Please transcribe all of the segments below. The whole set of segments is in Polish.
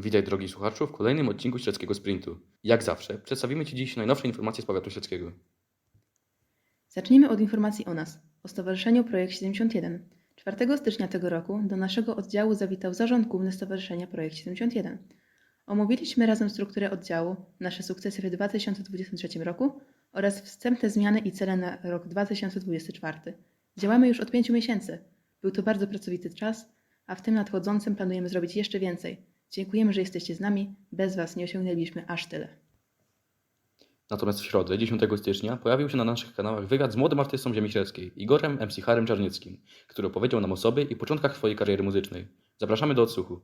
Witaj drogi słuchaczu w kolejnym odcinku Śledzkiego Sprintu. Jak zawsze przedstawimy Ci dziś najnowsze informacje z powiatu śledzkiego. Zacznijmy od informacji o nas, o Stowarzyszeniu Projekt 71. 4 stycznia tego roku do naszego oddziału zawitał Zarząd Główny Stowarzyszenia Projekt 71. Omówiliśmy razem strukturę oddziału, nasze sukcesy w 2023 roku oraz wstępne zmiany i cele na rok 2024. Działamy już od 5 miesięcy. Był to bardzo pracowity czas, a w tym nadchodzącym planujemy zrobić jeszcze więcej. Dziękujemy, że jesteście z nami. Bez Was nie osiągnęliśmy aż tyle. Natomiast w środę, 10 stycznia, pojawił się na naszych kanałach wywiad z młodym artystą ziemi śledzkiej, Igorem MC Harem Czarnieckim, który opowiedział nam o sobie i początkach swojej kariery muzycznej. Zapraszamy do odsłuchu.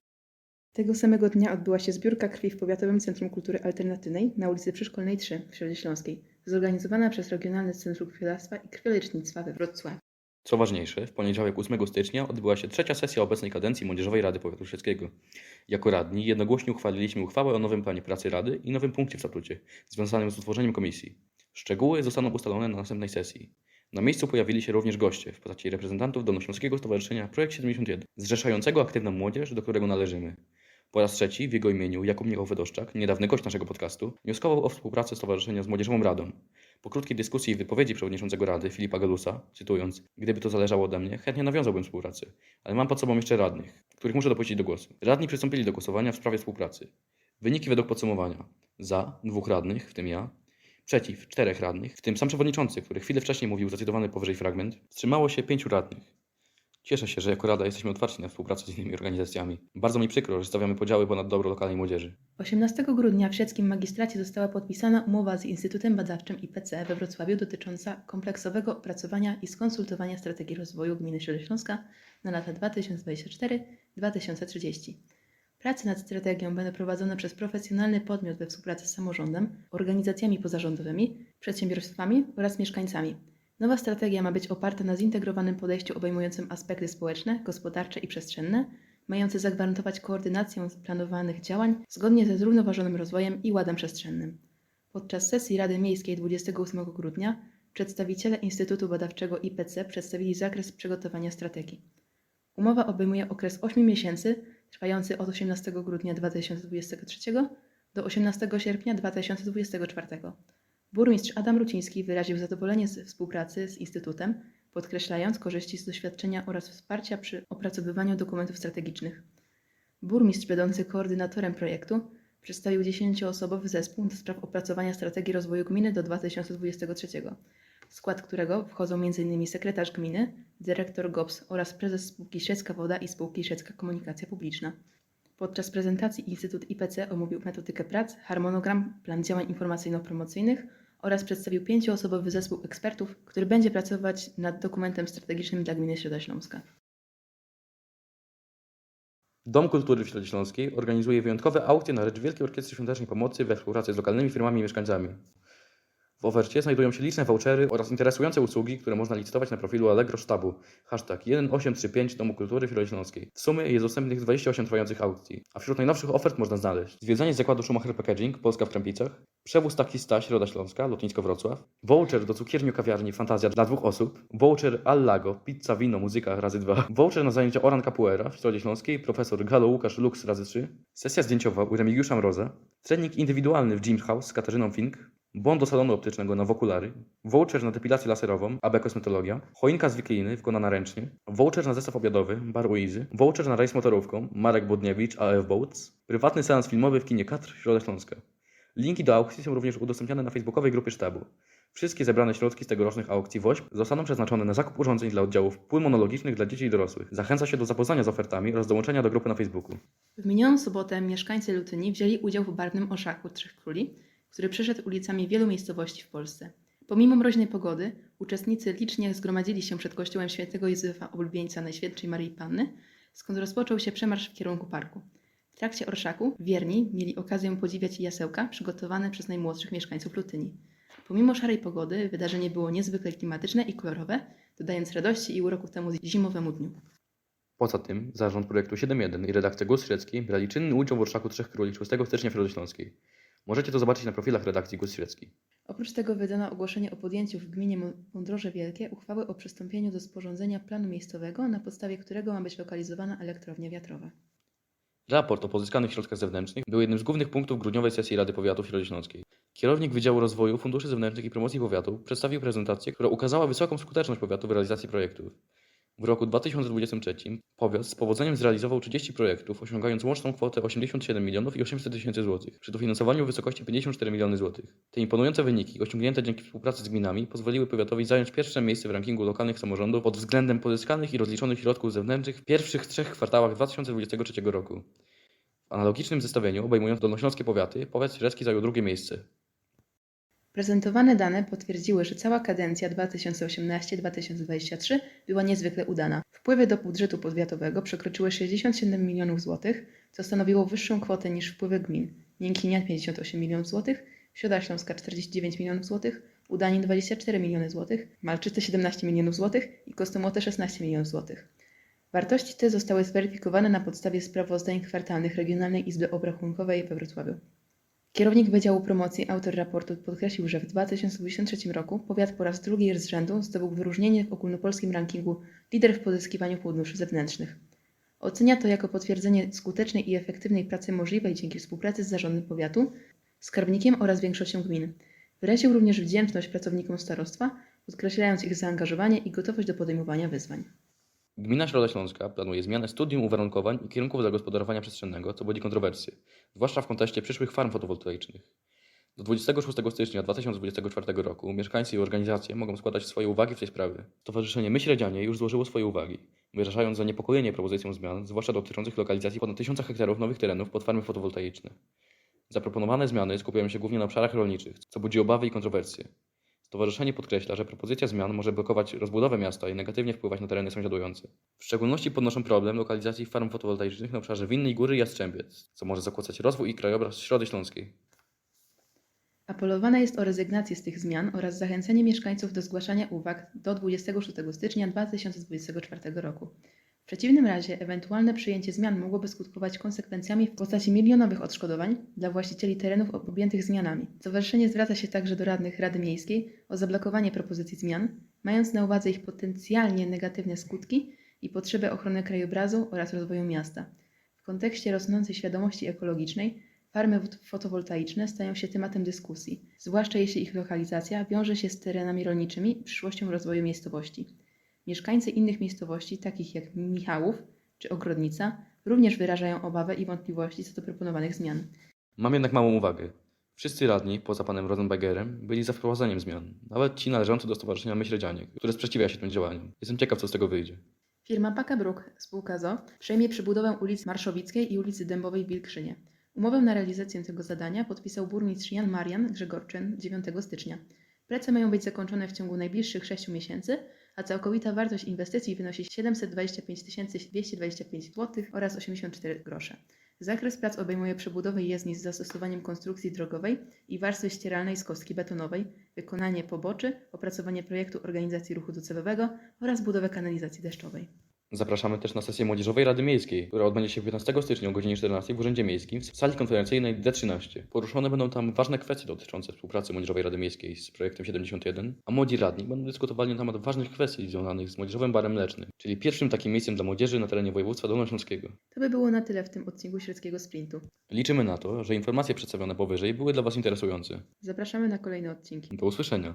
Tego samego dnia odbyła się zbiórka krwi w Powiatowym Centrum Kultury Alternatywnej na ulicy Przyszkolnej 3 w Środzie Śląskiej, zorganizowana przez Regionalne Centrum Krwiodawstwa i Krwiolecznictwa we Wrocławiu. Co ważniejsze, w poniedziałek 8 stycznia odbyła się trzecia sesja obecnej kadencji Młodzieżowej Rady Powiatu Śledzkiego. Jako radni jednogłośnie uchwaliliśmy uchwałę o nowym planie pracy Rady i nowym punkcie w statucie, związanym z utworzeniem komisji. Szczegóły zostaną ustalone na następnej sesji. Na miejscu pojawili się również goście w postaci reprezentantów Dolnośląskiego Stowarzyszenia Projekt 71, zrzeszającego aktywną młodzież, do którego należymy. Po raz trzeci w jego imieniu Jakub Michał Wydoszczak, niedawny gość naszego podcastu, wnioskował o współpracę stowarzyszenia z Młodzieżową Radą. Po krótkiej dyskusji i wypowiedzi przewodniczącego Rady Filipa Galusa, cytując, gdyby to zależało ode mnie, chętnie nawiązałbym współpracę, ale mam pod sobą jeszcze radnych, których muszę dopuścić do głosu. Radni przystąpili do głosowania w sprawie współpracy. Wyniki według podsumowania. Za dwóch radnych, w tym ja. Przeciw czterech radnych, w tym sam przewodniczący, który chwilę wcześniej mówił zacytowany powyżej fragment. Wstrzymało się pięciu radnych. Cieszę się, że jako Rada jesteśmy otwarci na współpracę z innymi organizacjami. Bardzo mi przykro, że stawiamy podziały ponad dobro lokalnej młodzieży. 18 grudnia w siedzkim magistracie została podpisana umowa z Instytutem Badawczym IPC we Wrocławiu dotycząca kompleksowego opracowania i skonsultowania strategii rozwoju gminy Środośląska na lata 2024-2030. Prace nad strategią będą prowadzone przez profesjonalny podmiot we współpracy z samorządem, organizacjami pozarządowymi, przedsiębiorstwami oraz mieszkańcami. Nowa strategia ma być oparta na zintegrowanym podejściu obejmującym aspekty społeczne, gospodarcze i przestrzenne, mające zagwarantować koordynację planowanych działań zgodnie ze zrównoważonym rozwojem i ładem przestrzennym. Podczas sesji Rady Miejskiej 28 grudnia przedstawiciele Instytutu Badawczego IPC przedstawili zakres przygotowania strategii. Umowa obejmuje okres 8 miesięcy, trwający od 18 grudnia 2023 do 18 sierpnia 2024. Burmistrz Adam Ruciński wyraził zadowolenie ze współpracy z Instytutem, podkreślając korzyści z doświadczenia oraz wsparcia przy opracowywaniu dokumentów strategicznych. Burmistrz, będący koordynatorem projektu, przedstawił 10-osobowy zespół do spraw opracowania strategii rozwoju gminy do 2023, w skład którego wchodzą m.in. sekretarz gminy, dyrektor GOPS oraz prezes spółki Śledzka Woda i spółki Śledzka Komunikacja Publiczna. Podczas prezentacji Instytut IPC omówił metodykę prac, harmonogram, plan działań informacyjno-promocyjnych oraz przedstawił pięcioosobowy zespół ekspertów, który będzie pracować nad dokumentem strategicznym dla gminy Środośląska. Dom Kultury w Środzie Śląskiej organizuje wyjątkowe aukcje na rzecz Wielkiej Orkiestry Świątecznej Pomocy we współpracy z lokalnymi firmami i mieszkańcami. W ofercie znajdują się liczne vouchery oraz interesujące usługi, które można licytować na profilu Allegro Sztabu. Hashtag 1835 Domu Kultury w Środzie Śląskiej. W sumie jest dostępnych 28 trwających aukcji, a wśród najnowszych ofert można znaleźć zwiedzanie zakładu Schumacher Packaging, Polska w Krępicach, przewóz taksista Środa Śląska, lotnisko Wrocław, voucher do cukierni kawiarni Fantazja dla dwóch osób, voucher Allago, pizza, wino, muzyka razy dwa, voucher na zajęcia Oran Capoeira w Środzie Śląskiej, profesor Galo Łukasz Lux razy trzy, sesja zdjęciowa u Remigiusza Mroza, trening indywidualny w Jim House z Katarzyną Fink, Bon do salonu optycznego na wokulary, voucher na depilację laserową, AB Kosmetologia, choinka z wikliny wykonana ręcznie, voucher na zestaw obiadowy, Bar Easy, voucher na rejs motorówką, Marek Bodniewicz, AF Boats, prywatny seans filmowy w kinie Katr, Środa Śląska. Linki do aukcji są również udostępniane na facebookowej grupie sztabu. Wszystkie zebrane środki z tegorocznych aukcji WOŚP zostaną przeznaczone na zakup urządzeń dla oddziałów pulmonologicznych dla dzieci i dorosłych. Zachęca się do zapoznania z ofertami oraz dołączenia do grupy na Facebooku. W minioną sobotę mieszkańcy Lutyni wzięli udział w barwnym orszaku Trzech Króli, który przeszedł ulicami wielu miejscowości w Polsce. Pomimo mroźnej pogody, uczestnicy licznie zgromadzili się przed kościołem świętego Józefa Oblubieńca Najświętszej Maryi Panny, skąd rozpoczął się przemarsz w kierunku parku. W trakcie orszaku wierni mieli okazję podziwiać jasełka przygotowane przez najmłodszych mieszkańców Lutyni. Pomimo szarej pogody, wydarzenie było niezwykle klimatyczne i kolorowe, dodając radości i uroku temu zimowemu dniu. Poza tym zarząd projektu 7.1 i redakcja Głos Śledzki brali czynny udział w Orszaku Trzech Króli 6 stycznia w Śląskiej. Możecie to zobaczyć na profilach redakcji Głos Śledzki. Oprócz tego wydano ogłoszenie o podjęciu w gminie Mą- Mądroże Wielkie uchwały o przystąpieniu do sporządzenia planu miejscowego, na podstawie którego ma być lokalizowana elektrownia wiatrowa. Raport o pozyskanych środkach zewnętrznych był jednym z głównych punktów grudniowej sesji Rady Powiatu Środośląskiej. Kierownik Wydziału Rozwoju Funduszy Zewnętrznych i Promocji Powiatu przedstawił prezentację, która ukazała wysoką skuteczność powiatu w realizacji projektów. W roku 2023 powiat z powodzeniem zrealizował 30 projektów, osiągając łączną kwotę 87 milionów i 800 tysięcy złotych, przy dofinansowaniu w wysokości 54 miliony złotych. Te imponujące wyniki, osiągnięte dzięki współpracy z gminami, pozwoliły powiatowi zająć pierwsze miejsce w rankingu lokalnych samorządów pod względem pozyskanych i rozliczonych środków zewnętrznych w pierwszych trzech kwartałach 2023 roku. W analogicznym zestawieniu, obejmując dolnośląskie powiaty, powiat średzki zajął drugie miejsce. Prezentowane dane potwierdziły, że cała kadencja 2018-2023 była niezwykle udana. Wpływy do budżetu powiatowego przekroczyły 67 milionów złotych, co stanowiło wyższą kwotę niż wpływy gmin. Miękkinia 58 milionów złotych, Środa Śląska 49 milionów złotych, Udanin 24 miliony złotych, Malczyce 17 milionów złotych i Kostomote 16 milionów złotych. Wartości te zostały zweryfikowane na podstawie sprawozdań kwartalnych Regionalnej Izby Obrachunkowej we Wrocławiu. Kierownik Wydziału Promocji, autor raportu, podkreślił, że w 2023 roku powiat po raz drugi z rzędu zdobył wyróżnienie w ogólnopolskim rankingu lider w pozyskiwaniu funduszy zewnętrznych. Ocenia to jako potwierdzenie skutecznej i efektywnej pracy możliwej dzięki współpracy z zarządem powiatu, skarbnikiem oraz większością gmin. Wyraził również wdzięczność pracownikom starostwa, podkreślając ich zaangażowanie i gotowość do podejmowania wyzwań. Gmina Środa Śląska planuje zmianę studium uwarunkowań i kierunków zagospodarowania przestrzennego, co budzi kontrowersje, zwłaszcza w kontekście przyszłych farm fotowoltaicznych. Do 26 stycznia 2024 roku mieszkańcy i organizacje mogą składać swoje uwagi w tej sprawie. Stowarzyszenie Myśledzianie już złożyło swoje uwagi, wyrażając zaniepokojenie propozycją zmian, zwłaszcza dotyczących lokalizacji ponad 1000 hektarów nowych terenów pod farmy fotowoltaiczne. Zaproponowane zmiany skupiają się głównie na obszarach rolniczych, co budzi obawy i kontrowersje. Stowarzyszenie podkreśla, że propozycja zmian może blokować rozbudowę miasta i negatywnie wpływać na tereny sąsiadujące. W szczególności podnoszą problem lokalizacji farm fotowoltaicznych na obszarze Winnej Góry i Jastrzębiec, co może zakłócać rozwój i krajobraz Środy Śląskiej. Apelowane jest o rezygnację z tych zmian oraz zachęcenie mieszkańców do zgłaszania uwag do 26 stycznia 2024 roku. W przeciwnym razie ewentualne przyjęcie zmian mogłoby skutkować konsekwencjami w postaci milionowych odszkodowań dla właścicieli terenów objętych zmianami. Stowarzyszenie zwraca się także do radnych Rady Miejskiej o zablokowanie propozycji zmian, mając na uwadze ich potencjalnie negatywne skutki i potrzebę ochrony krajobrazu oraz rozwoju miasta. W kontekście rosnącej świadomości ekologicznej Farmy fotowoltaiczne stają się tematem dyskusji, zwłaszcza jeśli ich lokalizacja wiąże się z terenami rolniczymi i przyszłością rozwoju miejscowości. Mieszkańcy innych miejscowości, takich jak Michałów czy Ogrodnica, również wyrażają obawę i wątpliwości co do proponowanych zmian. Mam jednak małą uwagę. Wszyscy radni, poza panem Rosenbergerem, byli za wprowadzeniem zmian. Nawet ci należący do Stowarzyszenia Myśledzianie, które sprzeciwia się tym działaniom. Jestem ciekaw, co z tego wyjdzie. Firma Paka Bruk, spółka ZO, przejmie przebudowę ulicy Marszowickiej i ulicy Dębowej w Wilkrzynie. Umowę na realizację tego zadania podpisał burmistrz Jan Marian Grzegorczyn 9 stycznia. Prace mają być zakończone w ciągu najbliższych 6 miesięcy, a całkowita wartość inwestycji wynosi 725 225 zł oraz 84 grosze. Zakres prac obejmuje przebudowę jezdni z zastosowaniem konstrukcji drogowej i warstwy ścieralnej z kostki betonowej, wykonanie poboczy, opracowanie projektu organizacji ruchu docelowego oraz budowę kanalizacji deszczowej. Zapraszamy też na sesję Młodzieżowej Rady Miejskiej, która odbędzie się 15 stycznia o godzinie 14 w Urzędzie Miejskim w sali konferencyjnej D13. Poruszone będą tam ważne kwestie dotyczące współpracy Młodzieżowej Rady Miejskiej z projektem 71, a młodzi radni będą dyskutowali na temat ważnych kwestii związanych z Młodzieżowym Barem Mlecznym, czyli pierwszym takim miejscem dla młodzieży na terenie województwa dolnośląskiego. To by było na tyle w tym odcinku średzkiego sprintu. Liczymy na to, że informacje przedstawione powyżej były dla Was interesujące. Zapraszamy na kolejne odcinki. Do usłyszenia.